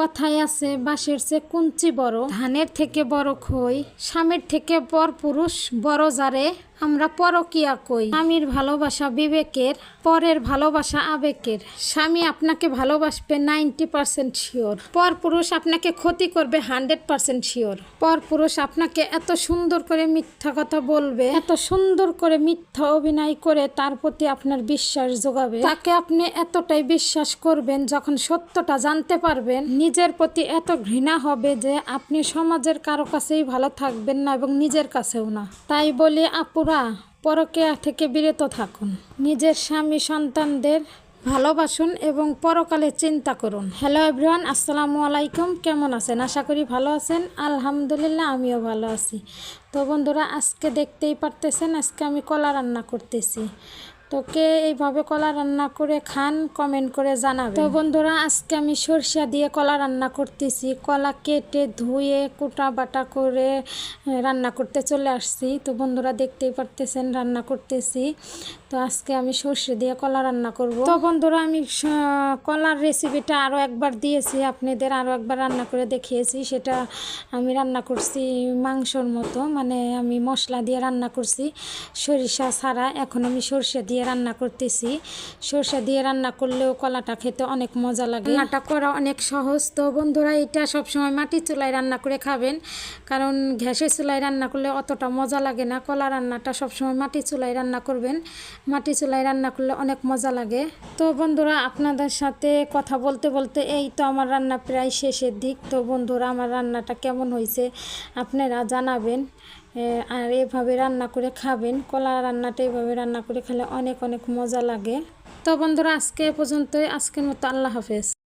কথায় আছে, বাঁশের চেয়ে কুঞ্চি বড়। ধানের থেকে বড় খই, স্বামীর থেকে পর পুরুষ, বড় যারে আমরা পরকিয়া কই। স্বামীর ভালোবাসা বিবেকের, পরের ভালোবাসা আবেগের। স্বামী আপনাকে ভালোবাসবে নাইনটি পার্সেন্ট শিওর। পর পুরুষ আপনাকে ক্ষতি করবে হান্ড্রেড পার্সেন্ট শিওর। পর পুরুষ আপনাকে এত সুন্দর করে মিথ্যা কথা বলবে, এত সুন্দর করে মিথ্যা অভিনয় করে তার প্রতি আপনার বিশ্বাস যোগাবে। তাকে আপনি এতটাই বিশ্বাস করবেন যখন সত্যটা জানতে পারবেন। নিজের প্রতি এত ঘৃণা হবে যে আপনি সমাজের কারও কাছেই ভালো থাকবেন না এবং নিজের কাছেও না। তাই বলি আপুরা পরকেয়া থেকে বিরত থাকুন। নিজের স্বামী সন্তানদের ভালোবাসুন এবং পরকালে চিন্তা করুন। হ্যালো এভরিওয়ান, আসসালামু আলাইকুম। কেমন আছেন? আশা করি ভালো আছেন। আলহামদুলিল্লাহ, আমিও ভালো আছি। তো বন্ধুরা, আজকে দেখতেই পারতেছেন, আজকে আমি কলা রান্না করতেছি। তো কে এইভাবে কলা রান্না করে খান কমেন্ট করে জানাবে। তো বন্ধুরা, আজকে আমি সরষা দিয়ে কলা রান্না করতেছি। কলা কেটে ধুয়ে কুটা বাটা করে রান্না করতে চলে আসছি। তো বন্ধুরা, দেখতেই পারতেছেন, রান্না করতেছি। তো আজকে আমি সর্ষে দিয়ে কলা রান্না করব। তো বন্ধুরা, আমি কলার রেসিপিটা আরও একবার দিয়েছি। আপনাদের আরও একবার রান্না করে দেখিয়েছি। সেটা আমি রান্না করছি মাংসর মতো। মানে আমি মশলা দিয়ে রান্না করছি। সরিষা ছাড়া এখন আমি সর্ষে দিয়ে রান্না করতেছি। সর্ষে দিয়ে রান্না করলেও কলাটা খেতে অনেক মজা লাগে। রান্নাটা করা অনেক সহজ। তো বন্ধুরা, এটা সবসময় মাটির চুলায় রান্না করে খাবেন। কারণ ঘ্যাসের চুলায় রান্না করলে অতটা মজা লাগে না। কলা রান্নাটা সবসময় মাটির চুলায় রান্না করবেন। মাটি চুলায় রান্না করলে অনেক মজা লাগে। তো বন্ধুরা, আপনাদের সাথে কথা বলতে বলতে এই তো আমার রান্না প্রায় শেষের দিক। তো বন্ধুরা, আমার রান্নাটা কেমন হয়েছে আপনারা জানাবেন। আর এভাবে রান্না করে খাবেন। কলা রান্নাটা এভাবে রান্না করে খেলে অনেক অনেক মজা লাগে। তো বন্ধুরা, আজকে পর্যন্তই। আজকের মতো আল্লাহ হাফেজ।